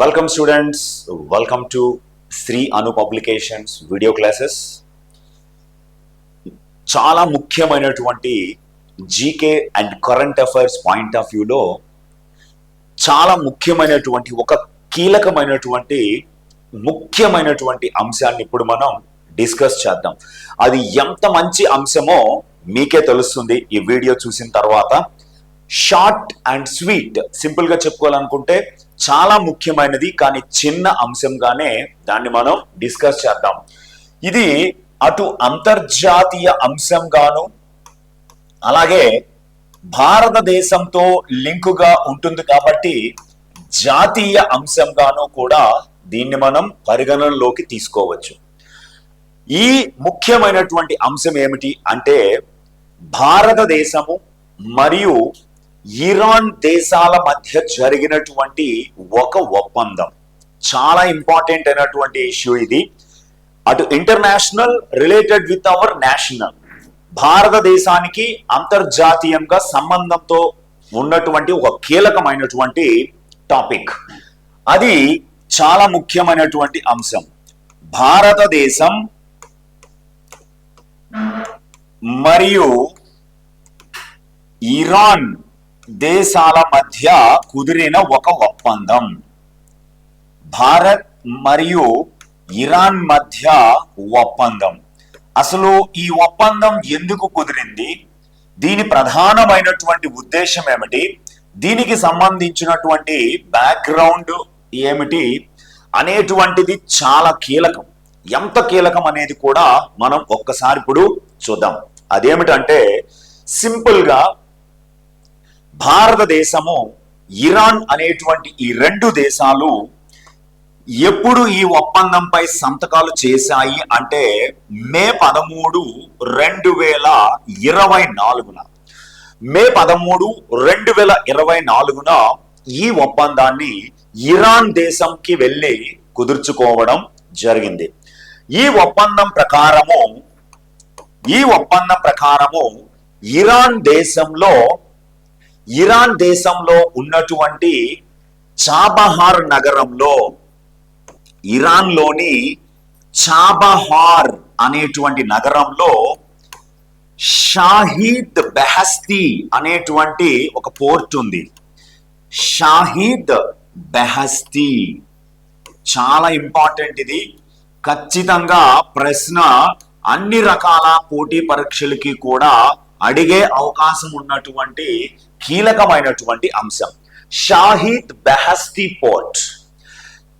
Welcome students welcome to Sri Anu publications video classes చాలా ముఖ్యమైనటువంటి GK and current affairs point of వ్యూలో చాలా ముఖ్యమైనటువంటి ఒక కీలకమైనటువంటి ముఖ్యమైనటువంటి అంశాన్ని ఇప్పుడు మనం డిస్కస్ చేద్దాం. అది ఎంత మంచి అంశమో మీకే తెలుస్తుంది ఈ వీడియో చూసిన తర్వాత. షార్ట్ అండ్ స్వీట్ సింపుల్గా చెప్పుకోవాలనుకుంటే చాలా ముఖ్యమైనది కానీ చిన్న అంశంగానే దాన్ని మనం డిస్కస్ చేద్దాం. ఇది అటు అంతర్జాతీయ అంశంగాను అలాగే భారతదేశంతో లింకుగా ఉంటుంది కాబట్టి జాతీయ అంశంగాను కూడా దీన్ని మనం పరిగణనలోకి తీసుకోవచ్చు. ఈ ముఖ్యమైనటువంటి అంశం ఏమిటి అంటే భారతదేశము మరియు ఇరాన్ దేశాల మధ్య జరిగినటువంటి ఒక ఒప్పందం. చాలా ఇంపార్టెంట్ అయినటువంటి ఇష్యూ ఇది. అటు international related with our national భారతదేశానికి అంతర్జాతీయంగా సంబంధంతో ఉన్నటువంటి ఒక కీలకమైనటువంటి టాపిక్ అది చాలా ముఖ్యమైనటువంటి అంశం. భారతదేశం మరియు ఇరాన్ దేశాల మధ్య కుదిరిన ఒక ఒప్పందం. భారత్ మరియు ఇరాన్ మధ్య ఒప్పందం. అసలు ఈ ఒప్పందం ఎందుకు కుదిరింది? దీని ప్రధానమైనటువంటి ఉద్దేశం ఏమిటి? దీనికి సంబంధించినటువంటి బ్యాక్గ్రౌండ్ ఏమిటి? అనేటువంటిది చాలా కీలకం. ఎంత కీలకం అనేది కూడా మనం ఒక్కసారి ఇప్పుడు చూద్దాం. అదేమిటంటే సింపుల్గా భారతదేశము ఇరాన్ అనేటువంటి ఈ రెండు దేశాలు ఎప్పుడు ఈ ఒప్పందంపై సంతకాలు చేశాయి అంటే మే పదమూడు రెండు వేల ఇరవై నాలుగున. మే పదమూడు రెండు వేల ఇరవై నాలుగున ఈ ఒప్పందాన్ని ఇరాన్ దేశంకి వెళ్ళి కుదుర్చుకోవడం జరిగింది. ఈ ఒప్పందం ప్రకారము ఈ ఒప్పందం ప్రకారము ఇరాన్ దేశంలో ఇరాన్ దేశంలో ఉన్నటువంటి చాబహార్ నగరంలో ఇరాన్లోని చాబహార్ అనేటువంటి నగరంలో షాహీద్ బెహస్తీ అనేటువంటి ఒక పోర్ట్ ఉంది. షాహీద్ బెహస్తీ. చాలా ఇంపార్టెంట్ ఇది. ఖచ్చితంగా ప్రశ్న అన్ని రకాల పోటీ పరీక్షలకి కూడా అడిగే అవకాశం ఉన్నటువంటి కీలకమైనటువంటి అంశం. Shahid Beheshti port.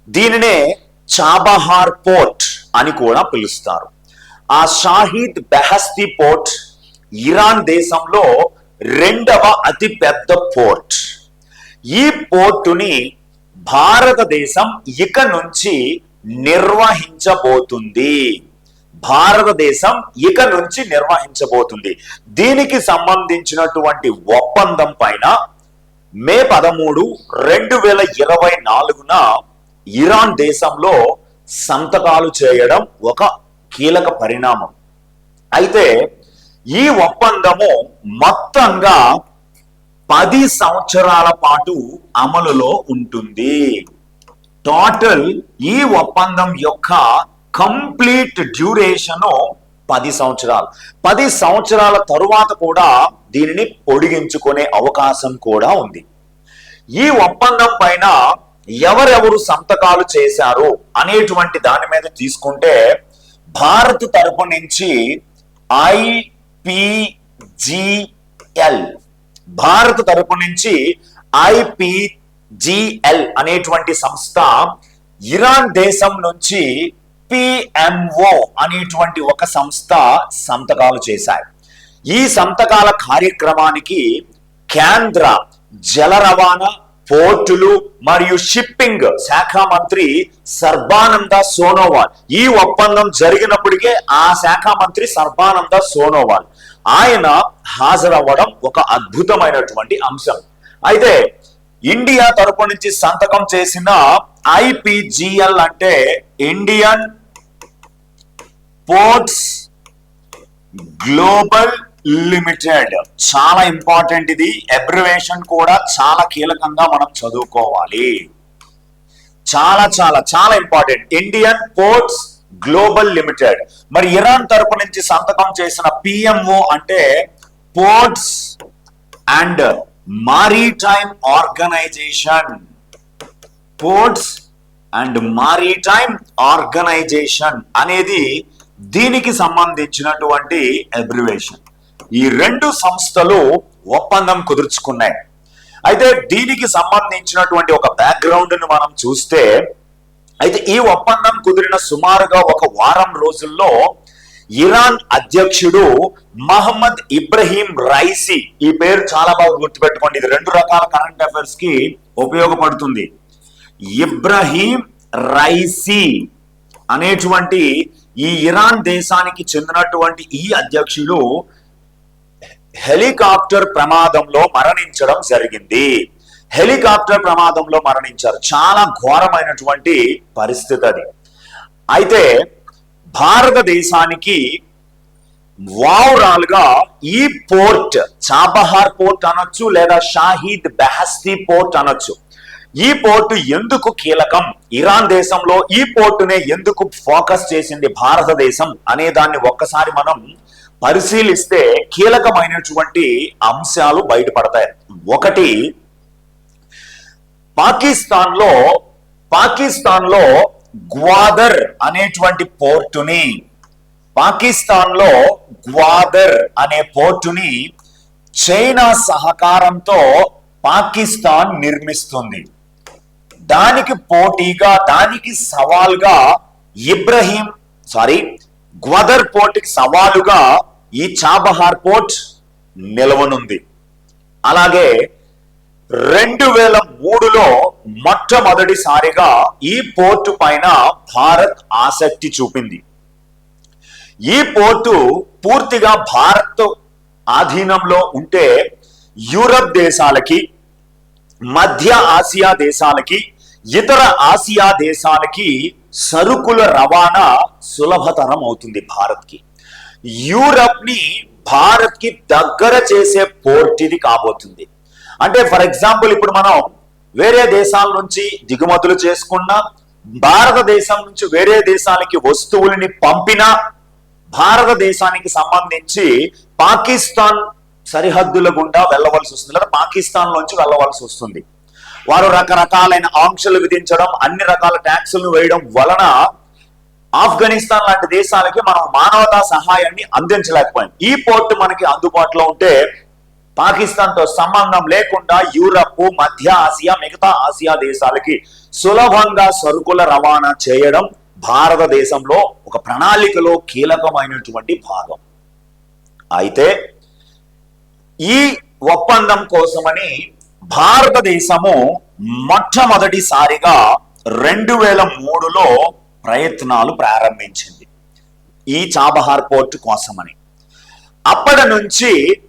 దీనినే చాబహార్ పోర్ట్ అని కూడా పిలుస్తారు. ఆ షాహీద్ బెహస్తీ పోర్ట్ ఇరాన్ దేశంలో రెండవ అతి పెద్ద పోర్ట్. ఈ పోర్టుని భారతదేశం ఇక నుంచి నిర్వహించబోతుంది. భారతదేశం ఇక నుంచి నిర్వహించబోతుంది. దీనికి సంబంధించినటువంటి ఒప్పందం పైన మే పదమూడు రెండు వేల ఇరవై నాలుగున ఇరాన్ దేశంలో సంతకాలు చేయడం ఒక కీలక పరిణామం. అయితే ఈ ఒప్పందము మొత్తంగా పది సంవత్సరాల పాటు అమలులో ఉంటుంది. టోటల్ ఈ ఒప్పందం యొక్క కంప్లీట్ డ్యూరేషన్ పది సంవత్సరాలు. పది సంవత్సరాల తరువాత కూడా దీనిని పొడిగించుకునే అవకాశం కూడా ఉంది. ఈ ఒప్పందం పైన ఎవరెవరు సంతకాలు చేశారు అనేటువంటి దాని మీద తీసుకుంటే భారత్ తరపు నుంచి ఐపిజిఎల్ భారత్ తరపు నుంచి ఐపిజిఎల్ అనేటువంటి సంస్థ ఇరాన్ దేశం నుంచి పిఎంఓ అనేటువంటి ఒక సంస్థ సంతకాలు చేశాయి. ఈ సంతకాల కార్యక్రమానికి కేంద్ర జల రవాణా పోర్టులు మరియు షిప్పింగ్ శాఖ మంత్రి సర్బానంద సోనోవాల్. ఈ ఒప్పందం జరిగినప్పటికే ఆ శాఖ మంత్రి సర్బానంద సోనోవాల్. ఆయన హాజరవ్వడం ఒక అద్భుతమైనటువంటి అంశం. అయితే ఇండియా తరపు నుంచి సంతకం చేసిన ఐపిజిఎల్ అంటే ఇండియన్ పోర్ట్స్ గ్లోబల్ లిమిటెడ్ చాలా ఇంపార్టెంట్ ఇది. అబ్రివేషన్ కూడా చాలా కీలకంగా మనం చదువుకోవాలి. చాలా చాలా చాలా important Indian ports global limited మరి ఇరాన్ తరపు నుంచి సంతకం చేసిన పిఎంఓ అంటే ports and maritime organisation ports and maritime organisation అనేది దీనికి సంబంధించినటువంటి అబ్రివేషన్ ఈ రెండు సంస్థలు ఒప్పందం కుదుర్చుకున్నాయి. అయితే దీనికి సంబంధించినటువంటి ఒక బ్యాక్గ్రౌండ్ను మనం చూస్తే అయితే ఈ ఒప్పందం కుదిరిన సుమారుగా ఒక వారం రోజుల్లో ఇరాన్ అధ్యక్షుడు మహమ్మద్ ఇబ్రహీం రైసీ ఈ పేరు చాలా బాగా గుర్తుపెట్టుకోండి ఇది రెండు రకాల కరెంట్ అఫైర్స్కి ఉపయోగపడుతుంది. ఇబ్రహీం రైసీ అనేటువంటి ఈ ఇరాన్ దేశానికి చెందినటువంటి ఈ అధ్యక్షుడు హెలికాప్టర్ ప్రమాదంలో మరణించడం జరిగింది. హెలికాప్టర్ ప్రమాదంలో మరణించారు. చాలా ఘోరమైనటువంటి పరిస్థితి అది. అయితే భారతదేశానికి వావరాలుగా ఈ పోర్ట్ చాబహార్ పోర్ట్ అనొచ్చు లేదా షాహీద్ బెహస్తి పోర్ట్ అనొచ్చు. ఈ పోర్టు ఎందుకు కీలకం? ఇరాన్ దేశంలో ఈ పోర్టునే ఎందుకు ఫోకస్ చేసింది భారతదేశం అనే దాన్ని ఒక్కసారి మనం పరిశీలిస్తే కీలకమైనటువంటి అంశాలు బయటపడతాయి. ఒకటి పాకిస్తాన్లో పాకిస్తాన్లో గ్వాదర్ అనేటువంటి పోర్టుని పాకిస్తాన్లో గ్వాదర్ అనే పోర్టుని చైనా సహకారంతో పాకిస్తాన్ నిర్మిస్తుంది. దానికి పోటీగా దానికి సవాల్గా ఇబ్రహీం సారీ గ్వదర్ పోర్ట్కి సవాలుగా ఈ చాబహార్ పోర్ట్ నిలవనుంది. అలాగే రెండు వేల మూడులో మొట్టమొదటిసారిగా ఈ పోర్టు పైన భారత్ ఆసక్తి చూపింది. ఈ పోర్టు పూర్తిగా భారత్ ఆధీనంలో ఉంటే యూరప్ దేశాలకి మధ్య ఆసియా దేశాలకి ఇతర ఆసియా దేశాలకి సరుకుల రవాణా సులభతరం అవుతుంది భారత్కి. యూరప్ని భారత్కి దగ్గర చేసే పోర్ట్ ఇది కాబోతుంది. అంటే ఫర్ ఎగ్జాంపుల్ ఇప్పుడు మనం వేరే దేశాల నుంచి దిగుమతులు చేసుకున్నా భారతదేశం నుంచి వేరే దేశాలకి వస్తువుల్ని పంపినా భారతదేశానికి సంబంధించి పాకిస్తాన్ సరిహద్దుల గుండా వెళ్ళవలసి వస్తుంది. లేదా పాకిస్తాన్ నుంచి వెళ్ళవలసి వస్తుంది. వారు రకరకాలైన ఆంక్షలు విధించడం అన్ని రకాల ట్యాక్సులను వేయడం వలన ఆఫ్ఘనిస్తాన్ లాంటి దేశాలకి మనం మానవతా సహాయాన్ని అందించలేకపోయాం. ఈ పోర్టు మనకి అందుబాటులో ఉంటే పాకిస్తాన్తో సంబంధం లేకుండా యూరప్ మధ్య ఆసియా మిగతా ఆసియా దేశాలకి సులభంగా సరుకుల రవాణా చేయడం భారతదేశంలో ఒక ప్రణాళికలో కీలకమైనటువంటి భాగం. అయితే ఈ ఒప్పందం కోసమని భారతదేశము మొట్టమొదటిసారిగా రెండు వేల మూడులో ప్రయత్నాలు ప్రారంభించింది. ఈ చాబహార్ పోర్టు కోసమని. అప్పటి నుంచి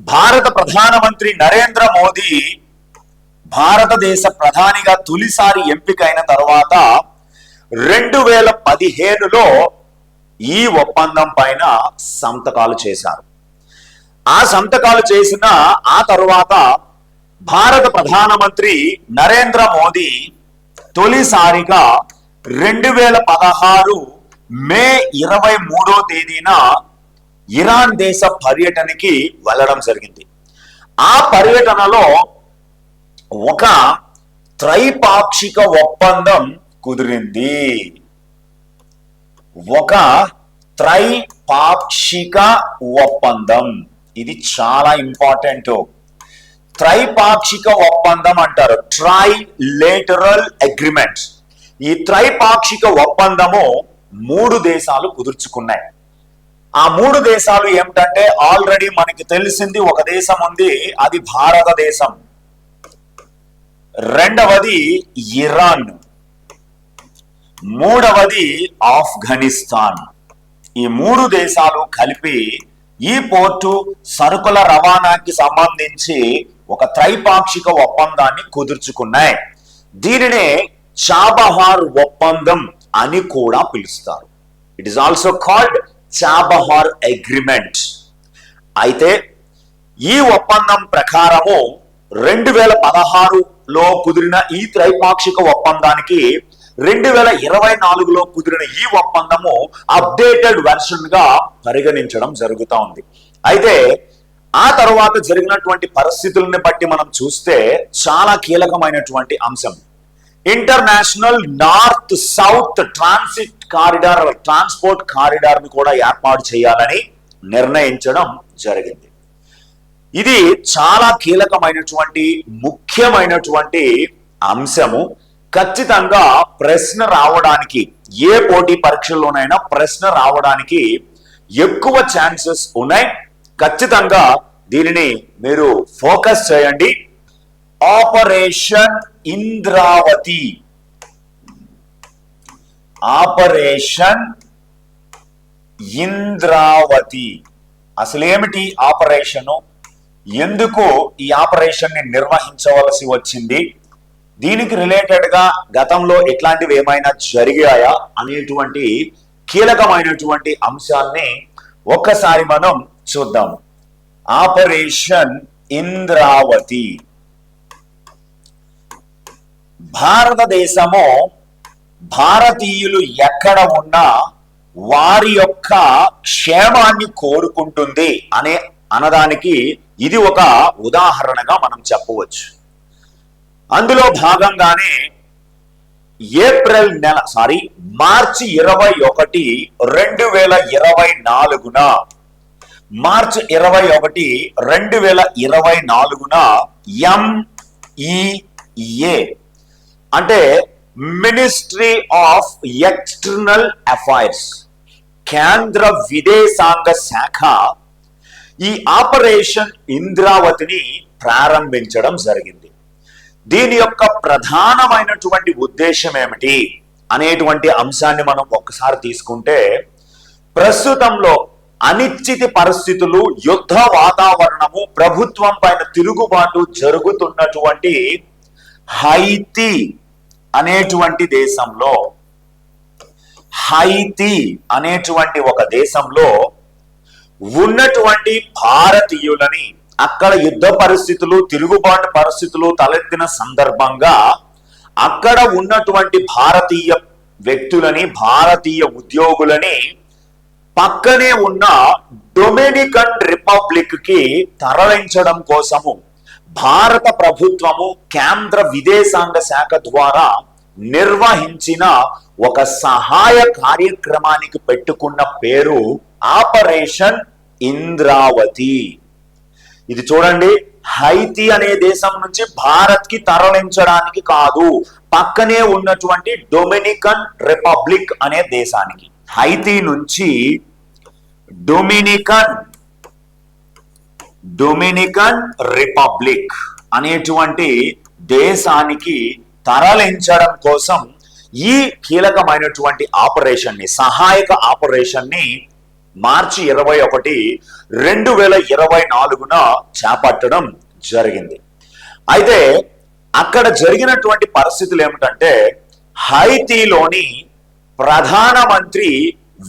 భారత ప్రధానమంత్రి నరేంద్ర మోదీ భారతదేశ ప్రధానిగా తొలిసారి ఎంపికైన తర్వాత రెండు వేల పదిహేనులో ఈ ఒప్పందం పైన సంతకాలు చేశారు. ఆ సంతకాలు చేసిన ఆ తరువాత భారత ప్రధానమంత్రి నరేంద్ర మోదీ తొలిసారిగా రెండు వేల పదహారు మే ఇరవై మూడో తేదీన ఇరాన్ దేశ పర్యటనకి వెళ్ళడం జరిగింది. ఆ పర్యటనలో ఒక త్రైపాక్షిక ఒప్పందం కుదిరింది. ఒక త్రైపాక్షిక ఒప్పందం. ఇది చాలా ఇంపార్టెంట్. త్రైపాక్షిక ఒప్పందం అంటారు. Trilateral agreement. ఈ త్రైపాక్షిక ఒప్పందము మూడు దేశాలు కుదుర్చుకున్నాయి. ఆ మూడు దేశాలు ఏమిటంటే ఆల్రెడీ మనకి తెలిసింది ఒక దేశం ఉంది అది భారతదేశం. రెండవది ఇరాన్. మూడవది ఆఫ్ఘనిస్తాన్. ఈ మూడు దేశాలు కలిపి ఈ పోర్టు సరుకుల రవాణాకి సంబంధించి ఒక త్రైపాక్షిక ఒప్పందాన్ని కుదుర్చుకున్నాయి. దీనినే చాబహార్ ఒప్పందం అని కూడా పిలుస్తారు. It is also called Chabahar agreement. అయితే ఈ ఒప్పందం ప్రకారము రెండు వేల పదహారులో కుదిరిన ఈ త్రైపాక్షిక ఒప్పందానికి రెండు వేల ఇరవై నాలుగులో కుదిరిన ఈ ఒప్పందము అప్డేటెడ్ వెర్షన్గా పరిగణించడం జరుగుతూ ఉంది. అయితే ఆ తర్వాత జరిగినటువంటి పరిస్థితులను బట్టి మనం చూస్తే చాలా కీలకమైనటువంటి అంశం. International north south transit corridor transport కారిడార్ని కూడా ఏర్పాటు చేయాలని నిర్ణయించడం జరిగింది. ఇది చాలా కీలకమైనటువంటి ముఖ్యమైనటువంటి అంశము. ఖచ్చితంగా ప్రశ్న రావడానికి ఏ పోటీ పరీక్షల్లోనైనా ప్రశ్న రావడానికి ఎక్కువ ఛాన్సెస్ ఉన్నాయి. ఖచ్చితంగా దీనిని మీరు ఫోకస్ చేయండి. ఆపరేషన్ ఇంద్రావతి. ఆపరేషన్ ఇంద్రావతి. అసలేమిటి ఆపరేషను? ఎందుకు ఈ ఆపరేషన్ని నిర్వహించవలసి వచ్చింది? దీనికి రిలేటెడ్గా గతంలో ఇట్లాంటివి ఏమైనా జరిగాయా? అనేటువంటి కీలకమైనటువంటి అంశాన్ని ఒక్కసారి మనం చూద్దాం. ఆపరేషన్ ఇంద్రావతి. భారతదేశము భారతీయులు ఎక్కడ ఉన్నా వారి యొక్క క్షేమాన్ని కోరుకుంటుంది అనే అనదానికి ఇది ఒక ఉదాహరణగా మనం చెప్పవచ్చు. అందులో భాగంగానే ఏప్రిల్ నెల సారీ మార్చి ఇరవై ఒకటి రెండు వేల ఇరవై నాలుగున మార్చి ఇరవై ఒకటి రెండు వేల ఇరవై నాలుగున ఎంఈఏ అంటే మినిస్ట్రీ ఆఫ్ ఎక్స్టర్నల్ అఫైర్స్ కేంద్ర విదేశాంగ శాఖ ఈ ఆపరేషన్ ఇంద్రావతిని ప్రారంభించడం జరిగింది. దీని యొక్క ప్రధానమైనటువంటి ఉద్దేశం ఏమిటి అనేటువంటి అంశాన్ని మనం ఒక్కసారి తీసుకుంటే ప్రస్తుతంలో అనిశ్చిత పరిస్థితులు యుద్ధ వాతావరణము ప్రభుత్వం పైన తిరుగుబాటు జరుగుతున్నటువంటి హైతి అనేటువంటి దేశంలో హైతి అనేటువంటి ఒక దేశంలో ఉన్నటువంటి భారతీయులని అక్కడ యుద్ధ పరిస్థితులు తిరుగుబాటు పరిస్థితులు తలెత్తిన సందర్భంగా అక్కడ ఉన్నటువంటి భారతీయ వ్యక్తులని భారతీయ ఉద్యోగులని పక్కనే ఉన్న డొమినికన్ రిపబ్లిక్కి తరలించడం కోసము భారత ప్రభుత్వము కేంద్ర విదేశాంగ శాఖ ద్వారా నిర్వహించిన ఒక సహాయ కార్యక్రమానికి పెట్టుకున్న పేరు ఆపరేషన్ ఇంద్రావతి. ఇది చూడండి హైతి అనే దేశం నుంచి భారత్కి తరలించడానికి కాదు పక్కనే ఉన్నటువంటి డొమినికన్ రిపబ్లిక్ అనే దేశానికి. హైతి నుంచి డొమినికన్ డొమినికన్ రిపబ్లిక్ అనేటువంటి దేశానికి తరలించడం కోసం ఈ కీలకమైనటువంటి ఆపరేషన్ని సహాయక ఆపరేషన్ని మార్చి ఇరవై ఒకటి రెండు వేల ఇరవై నాలుగున చేపట్టడం జరిగింది. అయితే అక్కడ జరిగినటువంటి పరిస్థితులు ఏమిటంటే హైతీలోని ప్రధానమంత్రి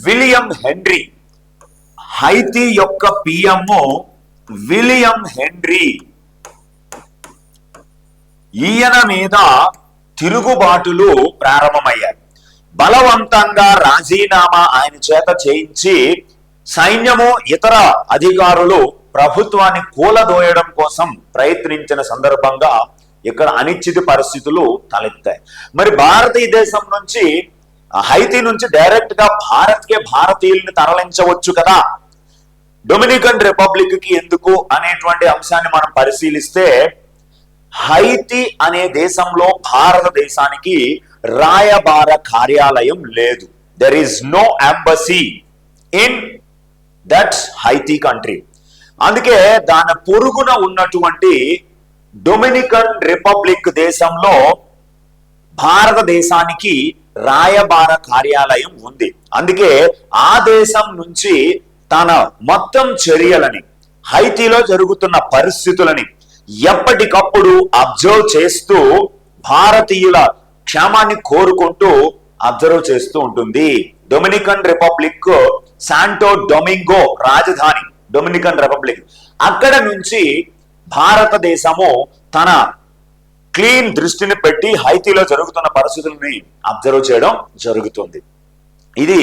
విలియం హెన్రీ. హైతీ యొక్క పిఎం విలియం హెన్రీ. ఈయన మీద తిరుగుబాటులు ప్రారంభమయ్యాయి. బలవంతంగా రాజీనామా ఆయన చేత చేయించి సైన్యము ఇతర అధికారులు ప్రభుత్వాన్ని కూలదోయడం కోసం ప్రయత్నించిన సందర్భంగా ఇక్కడ అనిశ్చిత పరిస్థితులు తలెత్తాయి. మరి భారతీయ దేశం నుంచి హైతీ నుంచి డైరెక్ట్గా భారత్ కే భారతీయుల్ని తరలించవచ్చు కదా? డొమినికన్ రిపబ్లిక్కి ఎందుకు అనేటువంటి అంశాన్ని మనం పరిశీలిస్తే హైతి అనే దేశంలో భారతదేశానికి రాయబార కార్యాలయం లేదు. There is no embassy in that Haiti country అందుకే దాని పొరుగున ఉన్నటువంటి డొమినికన్ రిపబ్లిక్ దేశంలో భారతదేశానికి రాయబార కార్యాలయం ఉంది. అందుకే ఆ దేశం నుంచి తన మొత్తం చర్యలని హైతీలో జరుగుతున్న పరిస్థితులని ఎప్పటికప్పుడు అబ్జర్వ్ చేస్తూ భారతీయుల క్షేమాన్ని కోరుకుంటూ అబ్జర్వ్ చేస్తూ ఉంటుంది. డొమినికన్ రిపబ్లిక్ శాంటో డొమింగో రాజధాని డొమినికన్ రిపబ్లిక్. అక్కడ నుంచి భారతదేశము తన క్లీన్ దృష్టిని పెట్టి హైతీలో జరుగుతున్న పరిస్థితుల్ని అబ్జర్వ్ చేయడం జరుగుతుంది. ఇది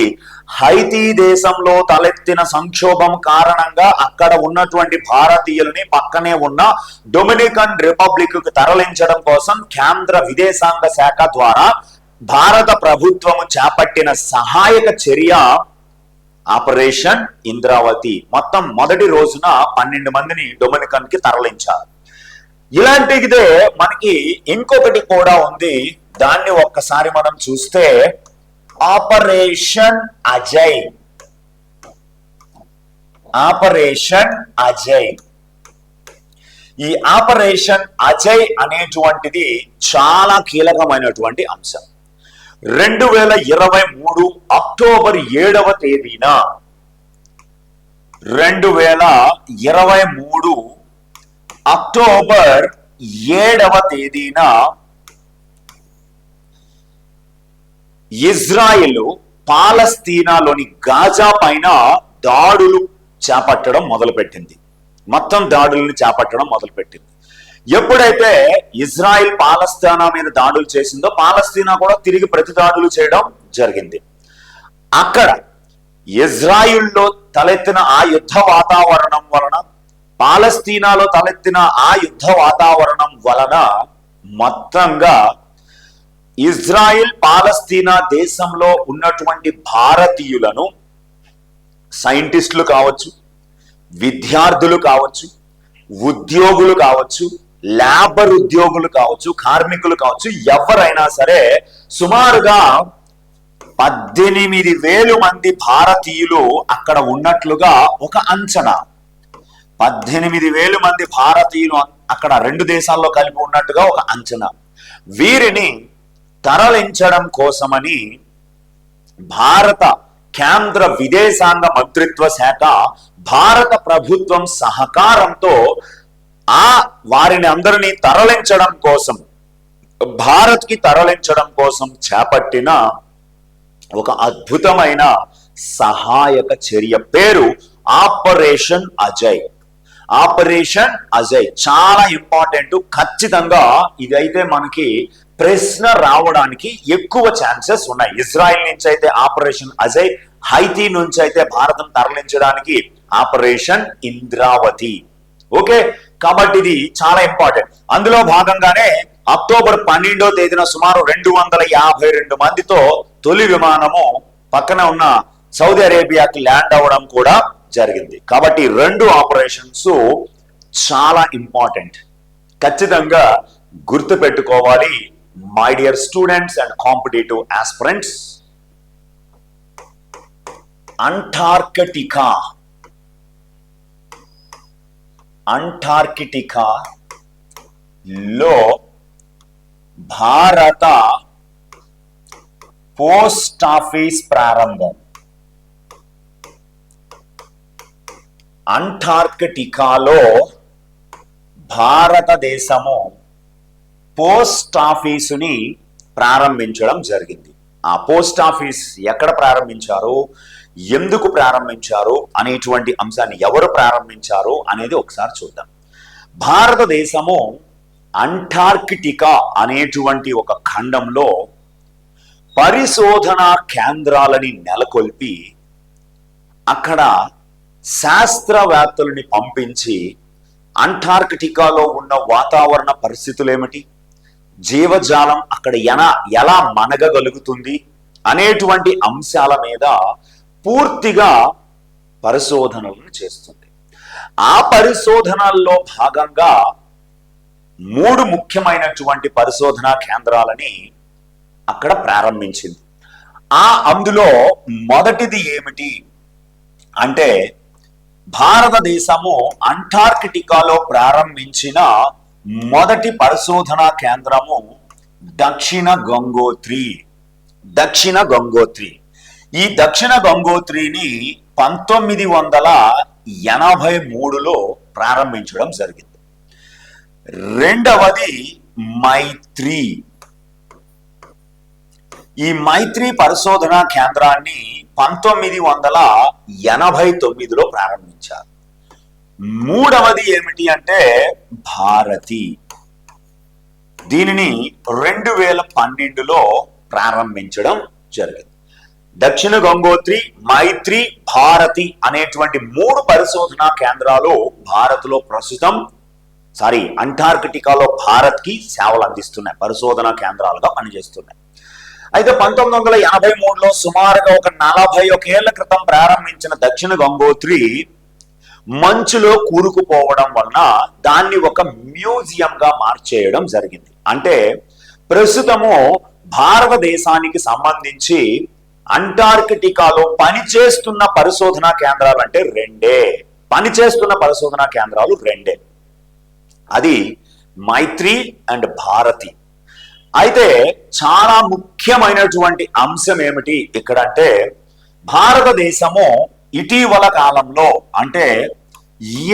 హైతీ దేశంలో తలెత్తిన సంక్షోభం కారణంగా అక్కడ ఉన్నటువంటి భారతీయులని పక్కనే ఉన్న డొమినికన్ రిపబ్లిక్కు తరలించడం కోసం కేంద్ర విదేశాంగ శాఖ ద్వారా భారత ప్రభుత్వము చేపట్టిన సహాయక చర్య ఆపరేషన్ ఇంద్రావతి. మొత్తం మొదటి రోజున పన్నెండు మందిని డొమినికన్కి తరలించారు. ఇలాంటిదే మనకి ఇంకొకటి కూడా ఉంది. దాన్ని ఒక్కసారి మనం చూస్తే ఆపరేషన్ అజయ్. ఆపరేషన్ అజయ్. ఈ ఆపరేషన్ అజయ్ అనేటువంటిది చాలా కీలకమైనటువంటి అంశం. రెండు వేల ఇరవై మూడు అక్టోబర్ ఏడవ తేదీన రెండు వేల ఇరవై మూడు అక్టోబర్ ఏడవ తేదీన ఇజ్రాయెల్ పాలస్తీనాలోని గాజా పైన దాడులు చేపట్టడం మొదలుపెట్టింది. మొత్తం దాడులను చేపట్టడం మొదలుపెట్టింది. ఎప్పుడైతే ఇజ్రాయిల్ పాలస్తీనా మీద దాడులు చేసిందో పాలస్తీనా కూడా తిరిగి ప్రతి దాడులు చేయడం జరిగింది. అక్కడ ఇజ్రాయిల్లో తలెత్తిన ఆ యుద్ధ వాతావరణం వలన పాలస్తీనాలో తలెత్తిన ఆ యుద్ధ వాతావరణం వలన మొత్తంగా ఇజ్రాయిల్ పాలస్తీనా దేశంలో ఉన్నటువంటి భారతీయులను సైంటిస్టులు కావచ్చు విద్యార్థులు కావచ్చు ఉద్యోగులు కావచ్చు లేబర్ ఉద్యోగులు కావచ్చు కార్మికులు కావచ్చు ఎవరైనా సరే సుమారుగా పద్దెనిమిది వేలు మంది భారతీయులు అక్కడ ఉన్నట్లుగా ఒక అంచనా. పద్దెనిమిది వేలు మంది భారతీయులు అక్కడ రెండు దేశాల్లో కలిపి ఉన్నట్టుగా ఒక అంచనా. వీరిని తరలించడం కోసమని భారత కేంద్ర విదేశాంగ మంత్రిత్వ శాఖ భారత ప్రభుత్వం సహకారంతో ఆ వారిని అందరినీ తరలించడం కోసం భారత్కి తరలించడం కోసం చేపట్టిన ఒక అద్భుతమైన సహాయక చర్య పేరు ఆపరేషన్ అజయ్. ఆపరేషన్ అజయ్ చాలా ఇంపార్టెంట్. ఖచ్చితంగా ఇదైతే మనకి ప్రశ్న రావడానికి ఎక్కువ ఛాన్సెస్ ఉన్నాయి. ఇజ్రాయెల్ నుంచి అయితే ఆపరేషన్ అజయ్ హైతీ నుంచి అయితే భారతం తరలించడానికి ఆపరేషన్ ఇంద్రావతి. ఓకే? కాబట్టి ఇది చాలా ఇంపార్టెంట్. అందులో భాగంగానే అక్టోబర్ పన్నెండో తేదీన సుమారు రెండు వందల యాభై రెండు మందితో తొలి విమానము పక్కన ఉన్న సౌదీ అరేబియాకి ల్యాండ్ అవ్వడం కూడా జరిగింది. కాబట్టి రెండు ఆపరేషన్స్ చాలా ఇంపార్టెంట్. ఖచ్చితంగా గుర్తు పెట్టుకోవాలి my dear students and competitive aspirants Antarctica Antarctica లో భారత పోస్ట్ ఆఫీస్ ప్రారంభం. అంటార్కిటికాలో భారతదేశము పోస్ట్ ఆఫీసుని ప్రారంభించడం జరిగింది. ఆ పోస్ట్ ఆఫీస్ ఎక్కడ ప్రారంభించారు? ఎందుకు ప్రారంభించారు? అనేటువంటి అంశాన్ని ఎవరు ప్రారంభించారు అనేది ఒకసారి చూద్దాం. భారతదేశము అంటార్కిటికా అనేటువంటి ఒక ఖండంలో పరిశోధనా కేంద్రాలని నెలకొల్పి అక్కడ శాస్త్రవేత్తలని పంపించి అంటార్కిటికాలో ఉన్న వాతావరణ పరిస్థితులు ఏమిటి జీవజాలం అక్కడ ఎలా ఎలా మనగగలుగుతుంది? అనేటువంటి అంశాల మీద పూర్తిగా పరిశోధనలను చేస్తుంది. ఆ పరిశోధనల్లో భాగంగా మూడు ముఖ్యమైనటువంటి పరిశోధనా కేంద్రాలని అక్కడ ప్రారంభించింది. ఆ అందులో మొదటిది ఏమిటి? అంటే భారతదేశము అంటార్కిటికాలో ప్రారంభించిన మొదటి పరిశోధనా కేంద్రము దక్షిణ గంగోత్రి. దక్షిణ గంగోత్రి. ఈ దక్షిణ గంగోత్రిని పంతొమ్మిది వందల ఎనభై మూడులో ప్రారంభించడం జరిగింది. రెండవది మైత్రి. ఈ మైత్రి పరిశోధన కేంద్రాన్ని పంతొమ్మిది వందల ఎనభై తొమ్మిదిలో ప్రారంభించారు. మూడవది ఏమిటి అంటే భారతి. దీనిని రెండు వేల పన్నెండులో ప్రారంభించడం జరిగింది. దక్షిణ గంగోత్రి మైత్రి భారతి అనేటువంటి మూడు పరిశోధనా కేంద్రాలు భారత్లో ప్రస్తుతం సారీ అంటార్కిటికాలో భారత్కి సేవలు అందిస్తున్నాయి పరిశోధనా కేంద్రాలుగా పనిచేస్తున్నాయి. అయితే పంతొమ్మిది వందల ఎనభై మూడులో సుమారుగా ఒక నలభై ఒక ఏళ్ళ క్రితం ప్రారంభించిన దక్షిణ గంగోత్రి మంచులో కూరుకుపోవడం వలన దాన్ని ఒక మ్యూజియంగా మార్చేయడం జరిగింది. అంటే ప్రస్తుతము భారతదేశానికి సంబంధించి అంటార్కిటికాలో పనిచేస్తున్న పరిశోధనా కేంద్రాలు అంటే రెండే. పనిచేస్తున్న పరిశోధనా కేంద్రాలు రెండే. అది మైత్రి అండ్ భారతి. అయితే చాలా ముఖ్యమైనటువంటి అంశం ఏమిటి ఇక్కడ అంటే భారతదేశము ఇటీవల కాలంలో అంటే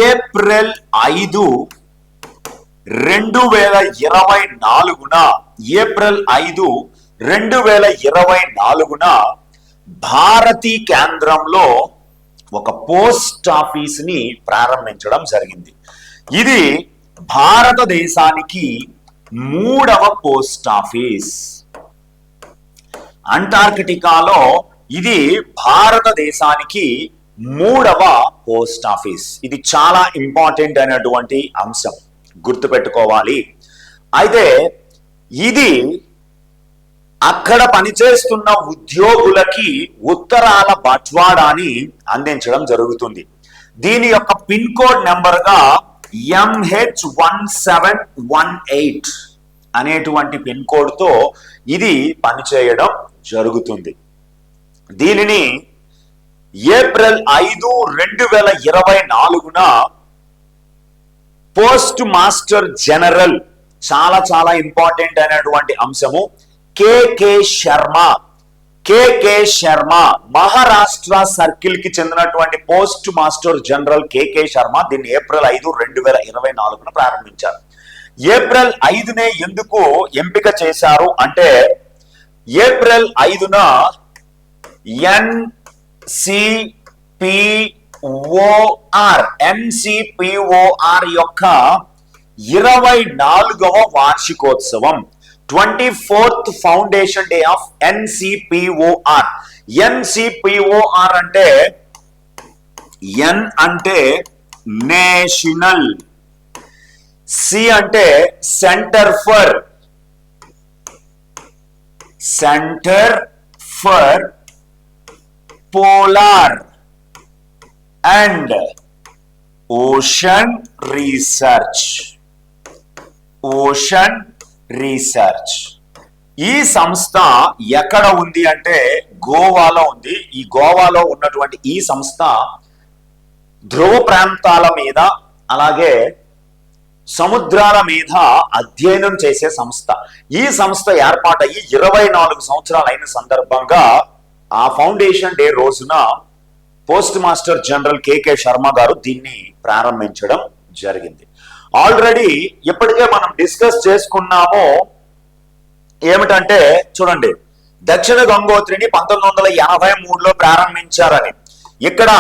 ఏప్రిల్ ఐదు రెండు వేల ఇరవై నాలుగున ఏప్రిల్ ఐదు రెండు వేల ఇరవై నాలుగున భారతీ కేంద్రంలో ఒక పోస్ట్ ఆఫీస్ని ప్రారంభించడం జరిగింది. ఇది భారతదేశానికి మూడవ పోస్ట్ ఆఫీస్. అంటార్కిటికాలో ఇది భారతదేశానికి మూడవ పోస్ట్ ఆఫీస్. ఇది చాలా ఇంపార్టెంట్ అయినటువంటి అంశం. గుర్తుపెట్టుకోవాలి. అయితే ఇది అక్కడ పనిచేస్తున్న ఉద్యోగులకి ఉత్తరాల బట్వాడాని అందించడం జరుగుతుంది. దీని యొక్క pin code నెంబర్గా MH one seven one eight అనేటువంటి పిన్ కోడ్తో ఇది పనిచేయడం జరుగుతుంది. దీనిని ఏప్రిల్ ఐదు రెండు వేల ఇరవై నాలుగున పోస్ట్ మాస్టర్ జనరల్ చాలా చాలా ఇంపార్టెంట్ అయినటువంటి అంశము. కేకే శర్మ కేకే శర్మ మహారాష్ట్ర సర్కిల్కి చెందినటువంటి post master general KK Sharma దీన్ని ఏప్రిల్ ఐదు రెండు వేల ఇరవై నాలుగున ప్రారంభించారు. ఏప్రిల్ ఐదునే ఎందుకు ఎంపిక చేశారు అంటే ఏప్రిల్ ఐదున ఎన్సిపిఓఆర్ ఎన్సిపిఓఆర్ యొక్క ఇరవై నాలుగవ వార్షికోత్సవం. Twenty fourth foundation day of NCPOR NCPOR అంటే ఎన్ అంటే నేషనల్ సి అంటే centre for. Centre for polar and ocean research. Ocean research ఈ సంస్థ ఎక్కడ ఉంది అంటే గోవాలో ఉంది. ఈ గోవాలో ఉన్నటువంటి ఈ సంస్థ ధ్రువ ప్రాంతాల మీద అలాగే సముద్రాల మీద అధ్యయనం చేసే సంస్థ. ఈ సంస్థ ఏర్పాటయ్యి ఇరవై నాలుగు సంవత్సరాలైన సందర్భంగా ఆ ఫౌండేషన్ డే రోజున post master general KK Sharma గారు దీన్ని ప్రారంభించడం జరిగింది. ఆల్రెడీ ఇప్పటికే మనం డిస్కస్ చేసుకున్నాము ఏమిటంటే చూడండి దక్షిణ గంగోత్రిని పంతొమ్మిది వందల ఎనభై మూడులో ప్రారంభించారని. ఇక్కడ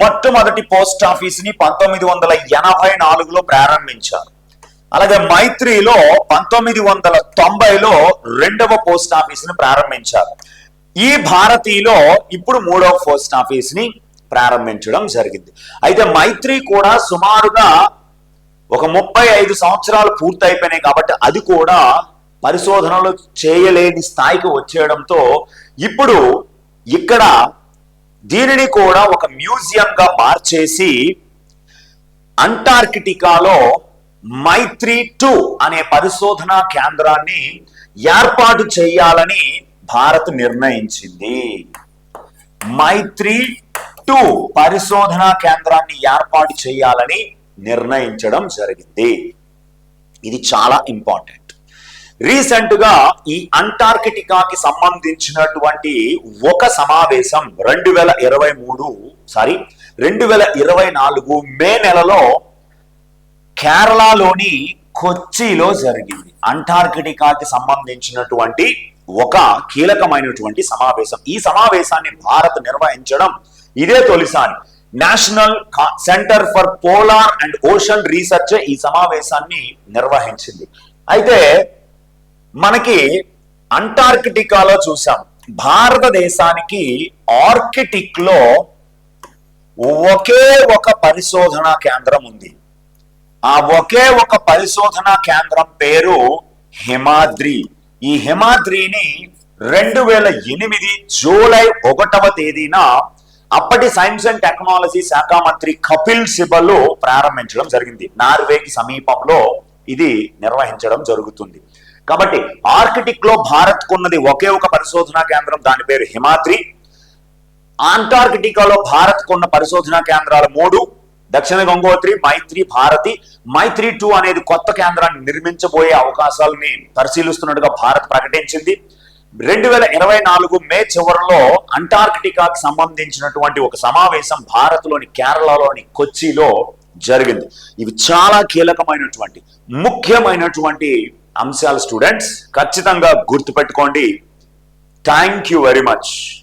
మొట్టమొదటి పోస్ట్ ఆఫీస్ని పంతొమ్మిది వందల ఎనభై నాలుగులో ప్రారంభించారు. అలాగే మైత్రిలో పంతొమ్మిది వందల తొంభైలో రెండవ పోస్ట్ ఆఫీస్ని ప్రారంభించారు. ఈ భారతీలో ఇప్పుడు మూడవ పోస్ట్ ఆఫీస్ని ప్రారంభించడం జరిగింది. అయితే మైత్రి కూడా సుమారుగా ఒక ముప్పై ఐదు సంవత్సరాలు పూర్తయిపోయినాయి కాబట్టి అది కూడా పరిశోధనలు చేయలేని స్థాయికి వచ్చేయడంతో ఇప్పుడు ఇక్కడ దీనిని కూడా ఒక మ్యూజియం గా మార్చేసి అంటార్కిటికాలో మైత్రి టూ అనే పరిశోధనా కేంద్రాన్ని ఏర్పాటు చేయాలని భారత్ నిర్ణయించింది. మైత్రి టూ పరిశోధనా కేంద్రాన్ని ఏర్పాటు చేయాలని నిర్ణయించడం జరిగింది. ఇది చాలా ఇంపార్టెంట్. రీసెంట్గా ఈ అంటార్కిటికాకి సంబంధించినటువంటి ఒక సమావేశం రెండు వేల ఇరవై మూడు సారీ రెండు వేల ఇరవై నాలుగు మే నెలలో కేరళలోని కొచ్చిలో జరిగింది. అంటార్కిటికాకి సంబంధించినటువంటి ఒక కీలకమైనటువంటి సమావేశం. ఈ సమావేశాన్ని భారత్ నిర్వహించడం ఇదే తొలిసారి. National centre for polar and ocean research ఈ సమావేశాన్ని నిర్వహించింది. అయితే మనకి అంటార్కిటికాలో చూసాం. భారతదేశానికి ఆర్కిటిక్లో ఒకే ఒక పరిశోధనా కేంద్రం ఉంది. ఆ ఒకే ఒక పరిశోధనా కేంద్రం పేరు హిమాద్రి. ఈ హిమాద్రిని రెండు వేల ఎనిమిది జూలై ఒకటవ తేదీన అప్పటి సైన్స్ అండ్ టెక్నాలజీ శాఖ మంత్రి కపిల్ సిబలు ప్రారంభించడం జరిగింది. నార్వేకి సమీపంలో ఇది నిర్వహించడం జరుగుతుంది. కాబట్టి ఆర్కిటిక్లో భారత్ కున్నది ఒకే ఒక పరిశోధనా కేంద్రం దాని పేరు హిమాద్రి. అంటార్కిటికాలో భారత్ కొన్న పరిశోధనా కేంద్రాలు మూడు దక్షిణ గంగోత్రి మైత్రి భారతి. మైత్రి టూ అనేది కొత్త కేంద్రాన్ని నిర్మించబోయే అవకాశాలని పరిశీలిస్తున్నట్టుగా భారత్ ప్రకటించింది. రెండు వేల ఇరవై నాలుగు మే చివరిలో అంటార్కిటికాకు సంబంధించినటువంటి ఒక సమావేశం భారత్లోని కేరళలోని కొచ్చిలో జరిగింది. ఇవి చాలా కీలకమైనటువంటి ముఖ్యమైనటువంటి అంశాలు. స్టూడెంట్స్ ఖచ్చితంగా గుర్తుపెట్టుకోండి. Thank you very much.